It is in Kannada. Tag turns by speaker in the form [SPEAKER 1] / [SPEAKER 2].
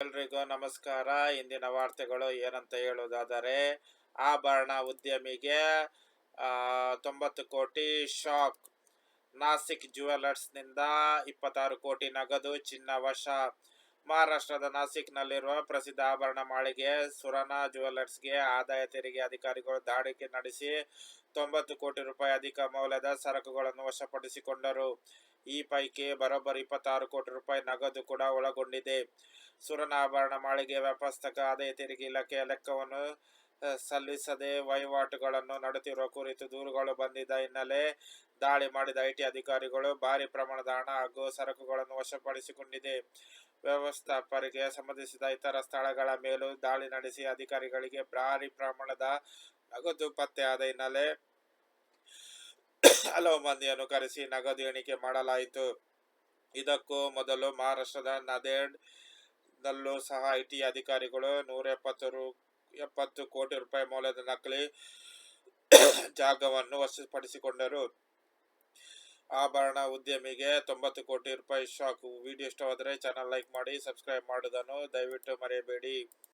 [SPEAKER 1] ಎಲ್ರಿಗೂ ನಮಸ್ಕಾರ. ಇಂದಿನ ವಾರ್ತೆಗಳು ಏನಂತ ಹೇಳುವುದಾದರೆ, ಆಭರಣ ಉದ್ಯಮಿಗೆ ತೊಂಬತ್ತು ಕೋಟಿ ಶಾಕ್. ನಾಸಿಕ್ ಜ್ಯುವೆಲರ್ಸ್ನಿಂದ ಇಪ್ಪತ್ತಾರು ಕೋಟಿ ನಗದು ಚಿನ್ನ ವಶ. ಮಹಾರಾಷ್ಟ್ರದ ನಾಸಿಕ್ನಲ್ಲಿರುವ ಪ್ರಸಿದ್ಧ ಆಭರಣ ಮಾಳಿಗೆ ಸುರನಾ ಜ್ಯುವೆಲರ್ಸ್ಗೆ ಆದಾಯ ತೆರಿಗೆ ಅಧಿಕಾರಿಗಳು ದಾಳಿಕೆ ನಡೆಸಿ, ತೊಂಬತ್ತು ಕೋಟಿ ರೂಪಾಯಿ ಅಧಿಕ ಮೌಲ್ಯದ ಸರಕುಗಳನ್ನು ವಶಪಡಿಸಿಕೊಂಡರು. ಈ ಪೈಕಿ ಬರೋಬ್ಬರಿ ಇಪ್ಪತ್ತಾರು ಕೋಟಿ ರೂಪಾಯಿ ನಗದು ಕೂಡ ಒಳಗೊಂಡಿದೆ. ಸುರನಾಭರಣ ಮಾಳಿಗೆ ವ್ಯಾಪಾರಸ್ಥಕ ಆದಾಯ ತೆರಿಗೆ ಇಲಾಖೆಯ ಲೆಕ್ಕವನ್ನು ಸಲ್ಲಿಸದೆ ವಹಿವಾಟುಗಳನ್ನು ನಡೆಸಿರುವ ಕುರಿತು ದೂರುಗಳು ಬಂದಿದ್ದ ಹಿನ್ನೆಲೆ ದಾಳಿ ಮಾಡಿದ ಐಟಿ ಅಧಿಕಾರಿಗಳು ಭಾರಿ ಪ್ರಮಾಣದ ಹಣ ಹಾಗೂ ಸರಕುಗಳನ್ನು ವಶಪಡಿಸಿಕೊಂಡಿದೆ. ವ್ಯವಸ್ಥಾಪರಿಗೆ ಸಂಬಂಧಿಸಿದ ಇತರ ಸ್ಥಳಗಳ ಮೇಲೂ ದಾಳಿ ನಡೆಸಿ ಅಧಿಕಾರಿಗಳಿಗೆ ಭಾರಿ ಪ್ರಮಾಣದ ನಗದು ಪತ್ತೆಯಾದ ಹಿನ್ನೆಲೆ ಹಲವು ಮಂದಿಯನ್ನು ಕರೆಸಿ ನಗದು ಎಣಿಕೆ ಮಾಡಲಾಯಿತು. ಇದಕ್ಕೂ ಮೊದಲು ಮಹಾರಾಷ್ಟ್ರದ ನದೇಡ್ ನಲ್ಲೂ ಸಹ ಐಟಿ ಅಧಿಕಾರಿಗಳು ನೂರ ಎಪ್ಪತ್ತು ರು, ಎಪ್ಪತ್ತು ಕೋಟಿ ರೂಪಾಯಿ ಮೌಲ್ಯದ ನಕಲಿ ಜಾಗವನ್ನು ವಶಪಡಿಸಿಕೊಂಡರು. ಆಭರಣ ಉದ್ಯಮಿಗೆ ತೊಂಬತ್ತು ಕೋಟಿ ರೂಪಾಯಿ ಶಾಕ್. ವಿಡಿಯೋ ಇಷ್ಟವಾದರೆ ಚಾನಲ್ ಲೈಕ್ ಮಾಡಿ, ಸಬ್ಸ್ಕ್ರೈಬ್ ಮಾಡುವುದನ್ನು ದಯವಿಟ್ಟು ಮರೆಯಬೇಡಿ.